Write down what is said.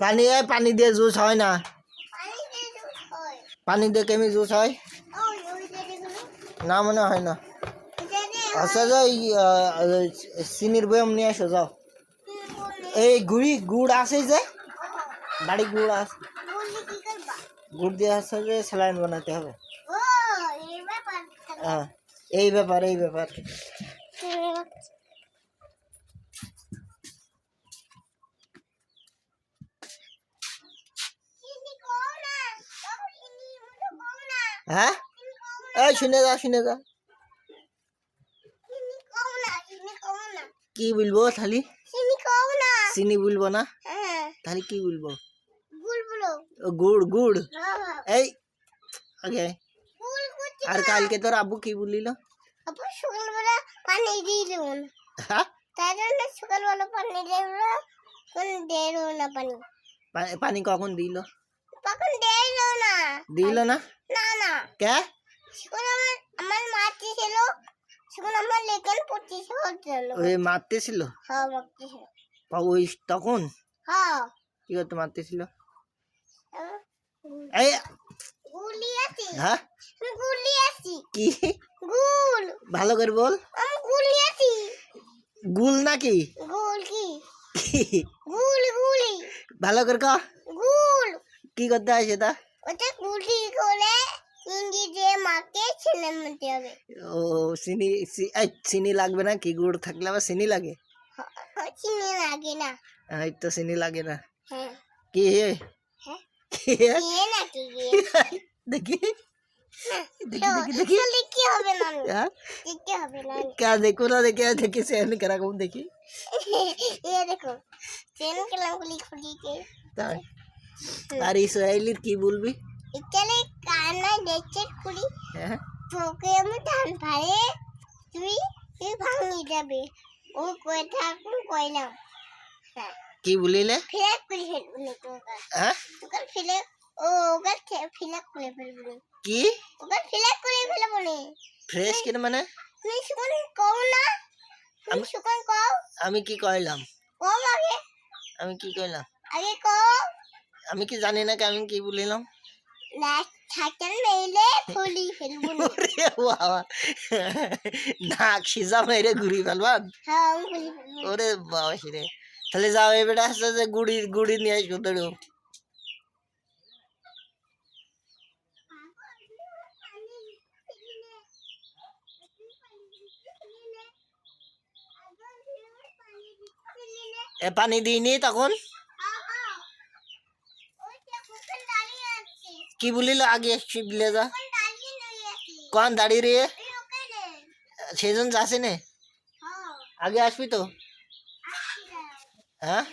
পানি এই পানি দিয়ে জুস হয় না। পানি দিয়ে কেমি জুস হয়? না মনে হয় না। আচ্ছা যাও চিনির বয়ম নিয়ে আসো যাও। এই গুড়ি গুড় আছে যে? বাড়ি গুড় আছে। গুড় দিয়ে আসছে যে স্যালাইন বানাতে হবে। হ্যাঁ এই ব্যাপার এই ব্যাপার হ্যাঁ এই শুনে যা শুনে যা কি বলব তাহলে চিনি বলব না তাহলে কি বলব ও, গুড় গুড় এই ওকে আর কালকে তোর আব্বু কি বলিল সকালবেলা পানি দিয়ে দেবো না হ্যাঁ তাই জন্য সকালবেলা পানি দেবো না কোন দেবো না পানি পা- পানি কখন দিল তখন দেবো না দিল না? না না। কে? আমার আমার মাটি ছিল। সেখানে আমার লেখেন পঁচিশ হচ্ছিল। ওই মারতেছিল হ্যাঁ মাটি ছিল। বা ওই তখন? হ্যাঁ। কি করতে মারতেছিল আহ, এই গুলি আছি। হ্যাঁ? গুলি আছি। কি? গুল। ভালো করে বল। আমি গুলি আছি। গুল নাকি? গুল কি? কি? গুল গুলি। ভালো করে ক। গুল। কি করতে হয় সেটা? ওটা গুলি করে ইঞ্জি দিয়ে মাকে ছেলে মতে হবে ও চিনি চি- এই, চিনি লাগবে না কি গুড় থাকলে আবার চিনি লাগে হ- হ- চিনি লাগে না এই তো চিনি লাগে না হ্যাঁ কি হে হ্যাঁ কি হে? দিয়ে নাকি দিয়ে দেখি হ্যাঁ, দেখি তো দেখি দেখি তাহলে কি হবে না হ্যাঁ দেখতে হবে না क्या देखो ना देखे देखी से किरकम देखी ये देखो চেন কেলাম গুলি খুলি কে তাই আর ইসরায়েলির কি বলবি? ইতালে কানা দেখছে খুলি হ্যাঁ। তোকে আমি ধান ফাড়ে তুই তুই ভাঙি যাবে। ও কয়ে থাকুন কইলাম হ্যাঁ। কি বলিলে? ফেলব না তোকে হ্যাঁ? তোকে ও ওকে ফেলব। কি? ওকে ফিলে করে ফেলব। না ফ্রেশ কিন মানে? তুমি সুকন কও না। তুমি সুকন কও। আমি কি কইলাম? কও আগে। আমি কি কইলাম? আগে কও। আমি কি জানি না আমি কি বলিলাম নাক সিজা মেরে ঘুরি ফেলবান হ্যাঁ ওরে বাবা রে। তাহলে যাও এবারে আসতে যে গুড়ি গুড়ি নিয়ে আসব তোর এ পানি দিইনি তখন? কি বলিল? আগে শিবলে যা কন দাঁড়িয়ে রে সেজন যাচ্ছে নে আগে আসবি তো? হ্যাঁ?